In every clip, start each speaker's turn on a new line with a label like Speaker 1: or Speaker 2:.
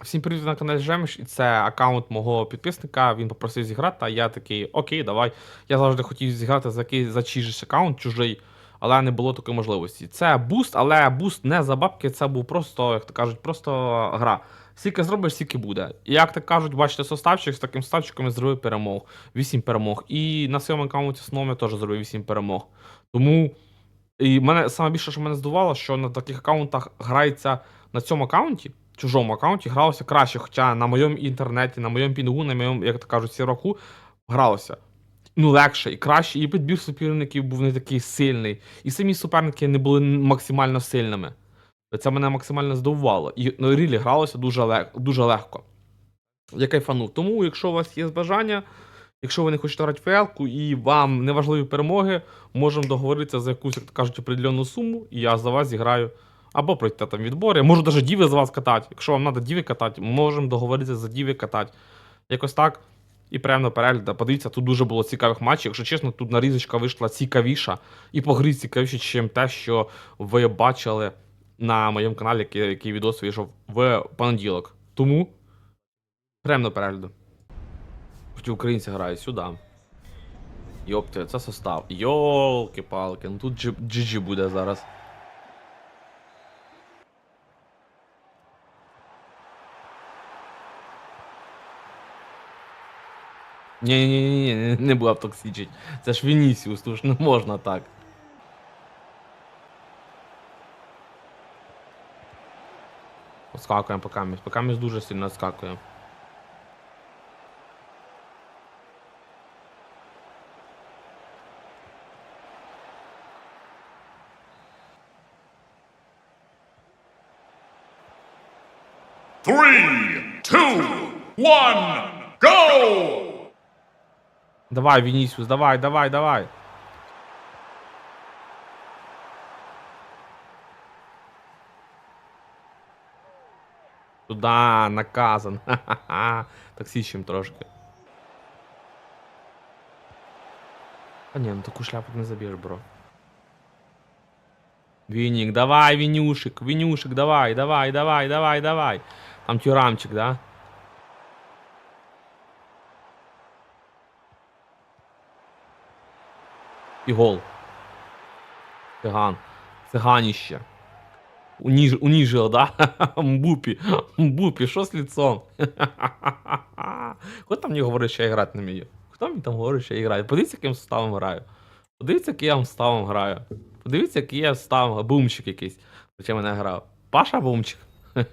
Speaker 1: Всім привіт на каналі Жемш, і це аккаунт мого підписника. Він попросив зіграти, а я такий, окей, давай. Я завжди хотів зіграти за який за чийсь аккаунт чужий, але не було такої можливості. Це буст, але буст не за бабки, це був просто, як то кажуть, просто гра. Скільки зробиш, стільки буде. І як так кажуть, бачите, составчик з таким ставчиком я зробив перемог. 8 перемог. І на своєму аккаунті основному я теж зробив 8 перемог. Тому. І мене саме що мене здивувало, що на таких аккаунтах грається на цьому аккаунті, чужому аккаунті, гралося краще. Хоча на моєму інтернеті, на моєму пінгу, на моєму, як то кажуть, сіроку, гралося. Ну, легше і краще, і підбір суперників був не такий сильний, і самі суперники не були максимально сильними. Це мене максимально здивувало. І ну, рілі гралося дуже, лег, дуже легко. Я кайфанув. Тому, якщо у вас є бажання, якщо ви не хочете грати фіалку і вам не важливі перемоги, можемо договоритися за якусь, як кажуть, определенну суму, і я за вас зіграю. Або пройти там відбори. Можу навіть діви за вас катати. Якщо вам треба діви катати, можемо договоритися за діви катати. Якось так. І прямо перегляд. Подивіться, тут дуже було цікавих матчів. Якщо чесно, тут нарізочка вийшла цікавіша. І по грі цікавіше, ніж те, що ви бачили на моєму каналі, який, який відос вийшов в понеділок. Тому прямо перегляду. Хоч українці грають сюди. Йопте, це состав. Йолки-палки, ну тут GG буде зараз. Ні ні ні ні не була б токсичить. Це ж Вінісіус, тут ж не можна так. Скакуємо по камість. По камість дуже сильно скакуємо.
Speaker 2: Three, two, one, go!
Speaker 1: Давай, Вінісіус, давай, давай, давай. Туда, наказан. Ха-ха-ха. Токсичим трошки. А ні, ну таку шляпу не заб'єш, бро. Вінік, давай, Вінюшик, Вінюшик, давай, давай, давай, давай, давай. Там тюрамчик, да? І гол. Циган. Циганіще. Уніж, уніжило, да? Мбупі. Мбупі, що з лицом? Хто там мені говорить, що я грати не вмію? Хто мені там говорить, що я граю? Подивіться, яким составом граю. Подивіться, яким я составом граю. Подивіться, який я составом. Бумчик якийсь. Хоча мене грав. Паша Бумчик.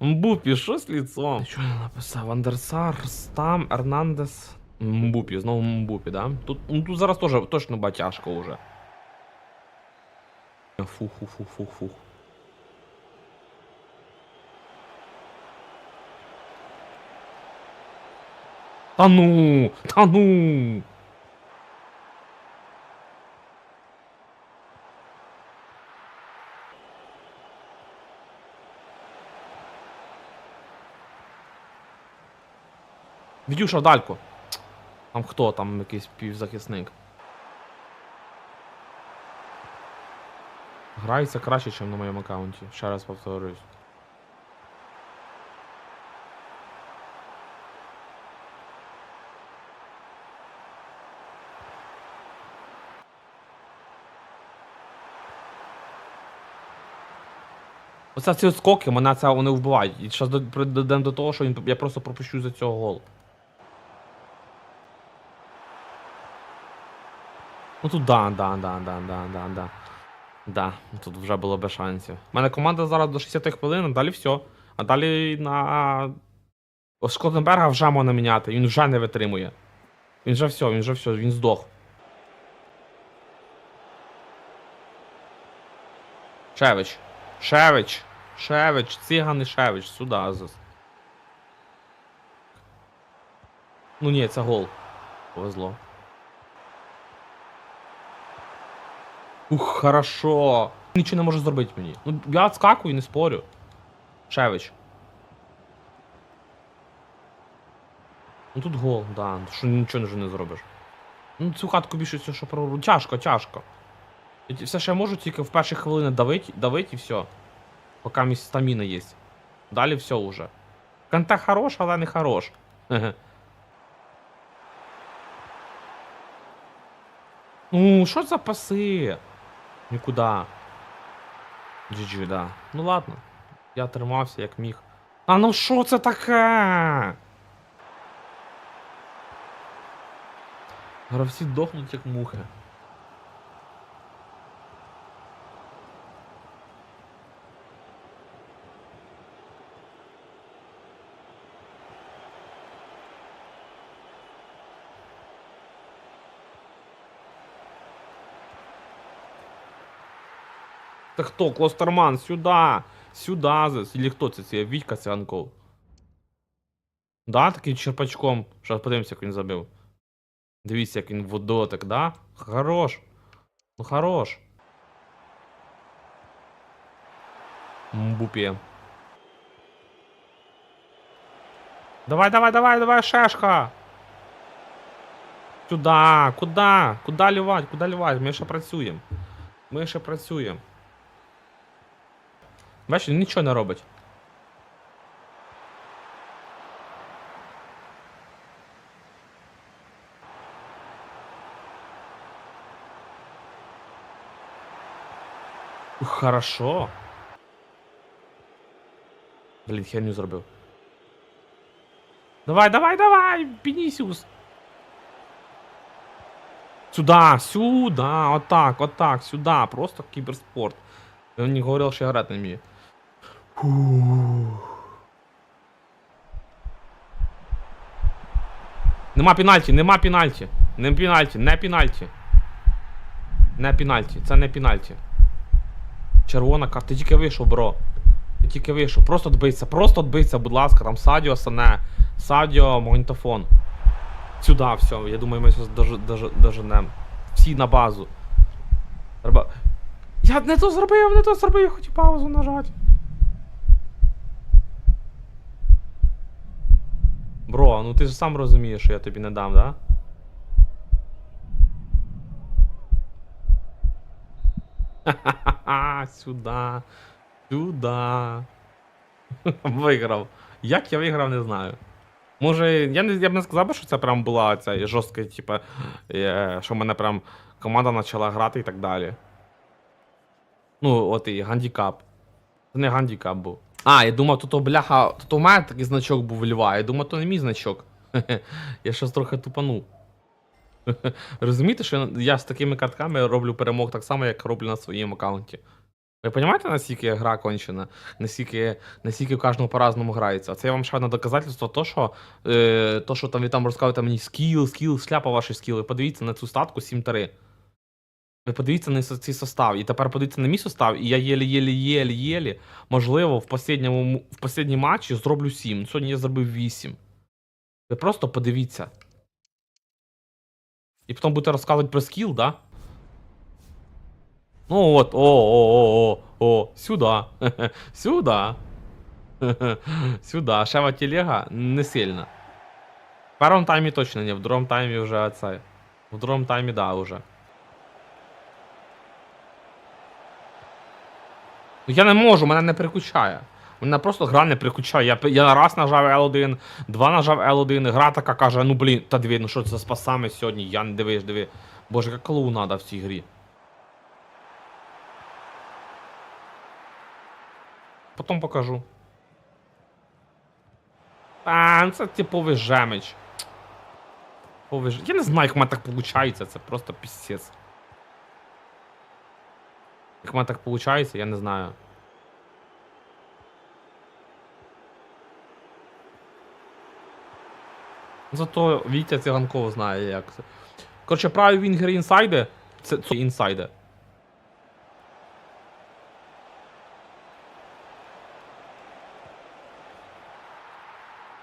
Speaker 1: Мбупі, що з лицом? Що я написав? Андерсар, Стам, Ернандес. Мбупі, знову Мбупі, да? Тут, ну, тут зараз теж точно батяшко уже. Фух, фух, фух, фух, фух. Та ну! Та ну! Відюша в дальку. Там хто? Там якийсь півзахисник. Грається краще, ніж на моєму аккаунті. Ще раз повторюсь. Оце ці скоки, мене це вони вбивають. І зараз дійдемо до того, що я просто пропущу за цього гол. Ну тут да, да, да, да, да, да, да. Да, тут вже було без шансів. У мене команда зараз до 60 хвилин, а далі все. А далі на. Шкотенберга вже можна міняти, він вже не витримує. Він вже все, він вже все, він здох. Шевич. Шевич. Шевич, циган і Шевич, сюди. Азус. Ну ні, це гол. Повезло. Ух, хорошо. Нічого не може зробити мені. Ну, я відскакую, не спорю. Шевич. Ну тут гол, да. Що нічого вже не зробиш. Ну, цю хатку більше все, що про. Тяжко, тяжко. І Все, я можу, тільки в перші хвилини давить, давить і все. Поки мій стаміна є. Далі все уже. Канте хорош, але не хорош. Ну, що за паси? Нікуди. GG, да. Ну ладно. Я тримався як міг. А ну що це таке? Гравці дохнуть як мухи. Це хто? Клостерман! Сюди! зас. Или хто це? Це Вітька Циганков. Да, таким черпачком. Зараз подивимося, як він забив. Дивіться, як він водотик, да? Хорош. Ну хорош. Мбупі. Давай, давай, давай, давай, шешка. Сюда, куда? Куда лівать? Куда лівать? Ми ще працюємо. Ми ще працюємо. Бачиш, він нічого не робить. Ух, Хорошо. Блін, херню зробив. Давай, давай, давай, Вінісіус. Сюда, сюда, отак, отак, сюда, просто кіберспорт. Він не говорив, що я грати не вмію. Нема пенальті, нема пенальті. Не пенальті, не пенальті. Не пенальті, це не пенальті. Червона карта. Ти тільки вийшов, бро. Ти тільки вийшов. Просто дбиться, просто дбиться, будь ласка, там Садіо Сане, Садіо Магнітофон. Сюди, все, я думаю, ми зараз дож, дож, доженем. Всі на базу. Треба. Я не то зробив, не то зробив, я хотів паузу нажати. Бро, ну ти ж сам розумієш, що я тобі не дам, да? Ха-ха-ха, сюда. Сюда. Виграв. Як я виграв, не знаю. Може, я, не, я б не сказав, що це прям була ця жорстка, типу, е, що в мене прям команда почала грати і так далі. Ну, от і гандікап. Це не гандікап був. А, я думав, тут, бляха, тут у мене такий значок був Льва. Я думав, то не мій значок. Я щось трохи тупанув. Розумієте, що я, з такими картками роблю перемог так само, як роблю на своєму аккаунті. Ви розумієте, наскільки гра кончена? Наскільки, наскільки кожного по-разному грається? А це я вам ще одне доказательство, то, що, е, то, що там ви там розказуєте мені скіл, скіл, шляпа ваші скіли. Подивіться на цю статку 7-3. Ви подивіться на цей состав. І тепер подивіться на мій состав, і я єлі-єлі-єлі-єлі, можливо, в последньому, в последній матчі зроблю 7. Сьогодні я зробив 8. Ви просто подивіться. І потім будете розказувати про скіл, да? Ну от, о, о, о, о, о, сюда. сюда. сюда. Шева телега не сильно. В першому таймі точно не, в другому таймі вже це. В другому таймі, да, уже. Ну, Я не можу, мене не переключає. Мене просто гра не переключає. Я, я раз нажав L1, два нажав L1, гра така каже, ну блін, та диви, ну що це за спасами сьогодні? Я не дивиш, диви. Боже, яка клоунада в цій грі. Потім покажу. А, ну це типовий жемич. Я не знаю, як в мене так виходить, це просто пісець. Мене так виходить, я не знаю. Зато Вітя Циганков знає, як це. Коротше, правий вінгер інсайди. Це, це інсайди.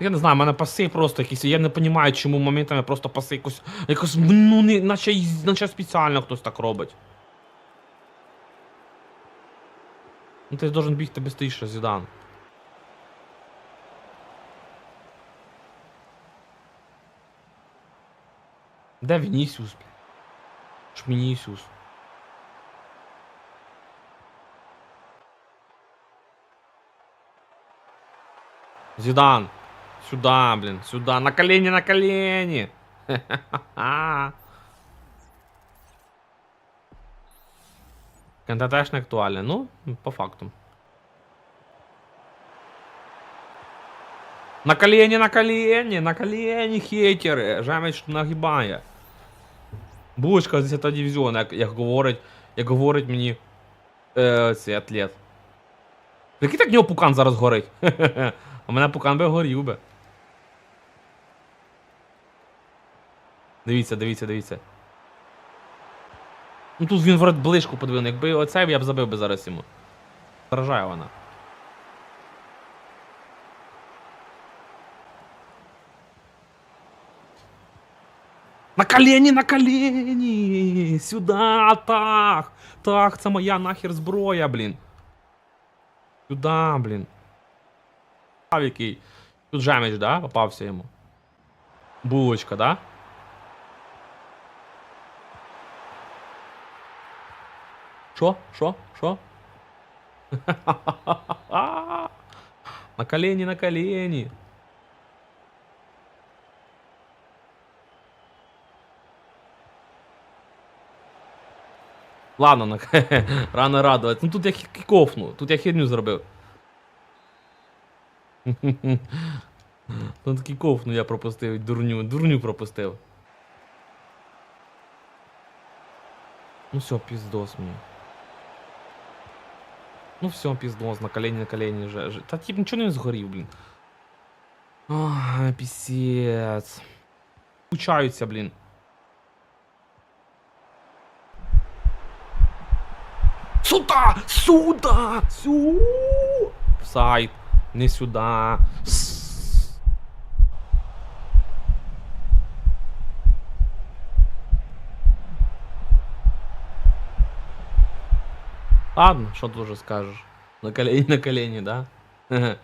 Speaker 1: Я не знаю, в мене паси просто якісь. Я не розумію, чому моментами просто паси якось. Якось, ну, не, наче, наче спеціально хтось так робить. Ну ти ж должен бігти быстріше, Зідан. Де Вінісіус? Шмінісіус. Зідан. Сюда, блін, сюда. На колені, на колені. Ха-ха-ха. Канта теж не актуальне. Ну, по факту. На колені, на колені, на колені, хейтери. Жемеч нагибає. Булочка з 10 дивізіону, як, як говорить, як говорить мені е, цей атлет. Який так в нього пукан зараз горить? У мене пукан би горів би. Дивіться, дивіться, дивіться. Ну тут він вроде ближку подвинув. Якби оцей я б забив би зараз йому. Заражає вона. На колені, на колені! Сюда, так! Так, це моя нахер зброя, блін. Сюда, блін. Тут жемеч, да? Попався йому. Булочка, да? Що? Що? Що? На колені, на колені. Ладно, на... рано радувати. Ну тут я хі- кофну, тут я херню зробив. Тут такий кофну я пропустив, дурню, дурню пропустив. Ну все, пиздос мені. Ну все, пиздос, на колені, на колені же. же. Та тип нічого не згорів, блін. Ах, пісець. Учаються, блін. Сюда! Сюда! Сю! Сайт. Не сюда. С- Ладно, що тут уже скажеш? На колені, на колені, да? Хе-хе.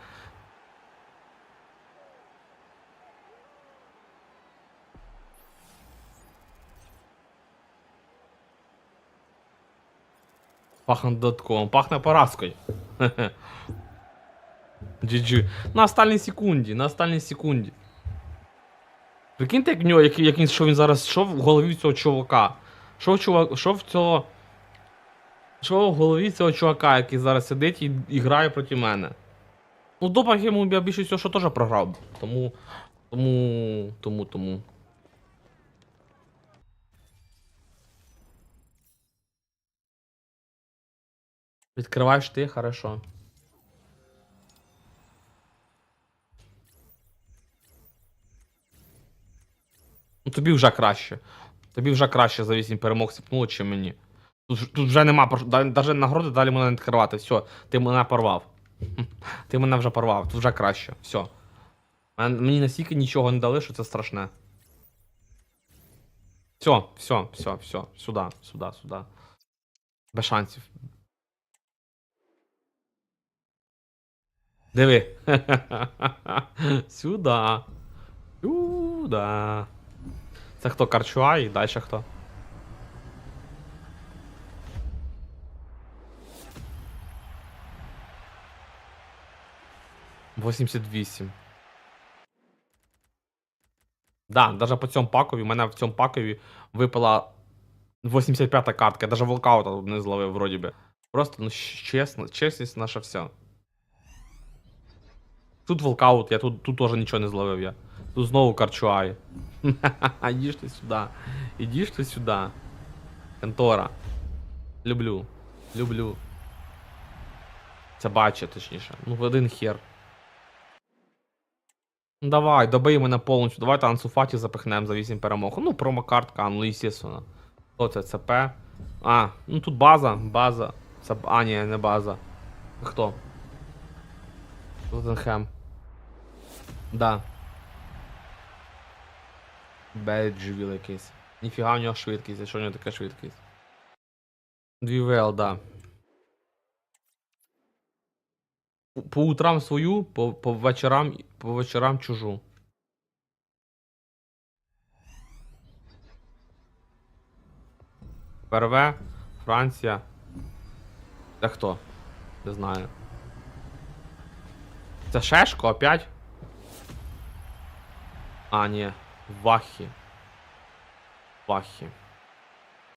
Speaker 1: Пахне додатковим, пахне поразкою. GG. На останній секунді, на останній секунді. Прикиньте, як в нього, як, як він, що він зараз, що в голові цього чувака. Що в чувак, що в цього. Що в голові цього чувака, який зараз сидить і, і грає проти мене. Ну, допах йому я більше всього, що теж програв. Тому. Тому. Тому, тому. Відкриваєш ти, хорошо. Ну тобі вже краще. Тобі вже краще за 8 перемог сіпнуло, чи мені. Тут, тут вже нема Даже нагороди далі мене не відкривати. Все, ти мене порвав. Ти мене вже порвав, тут вже краще. Все. Мені настільки нічого не дали, що це страшне. Все, все, все, все. Сюди, сюди, сюди. Без шансів. Диви. Сюда. Сюда. Це хто Карчуа і далі хто? Восімдесят вісім. Да, даже по цьому пакові, у мене в цьому пакові випала 85-та картка, я даже волкаута не зловив, вроді би. Просто, ну, щ- чесно, чесність наша все. Тут волкаут, я тут, тут теж нічого не зловив я. Тут знову карчуай. Ідиш ти сюди. Ідиш ти сюди. Контора. Люблю. Люблю. Це бачу, точніше. Ну, в один хер. Давай, добий мене повністю. Давайте Ансуфаті запихнемо за 8 перемог. Ну, промокартка, ну, естественно. Хто це? ЦП? А, ну тут база, база. Це... А, ні, не база. Хто? Тоттенхем. Да. Беджвіл якийсь. Ніфіга в нього швидкість, що в нього така швидкість? 2 ВЛ, да. По- утрам свою, по, по вечорам, по вечорам чужу. ПРВ, Франція. Це хто? Не знаю. Це Шешко опять? А, ні. Вахі. Вахі.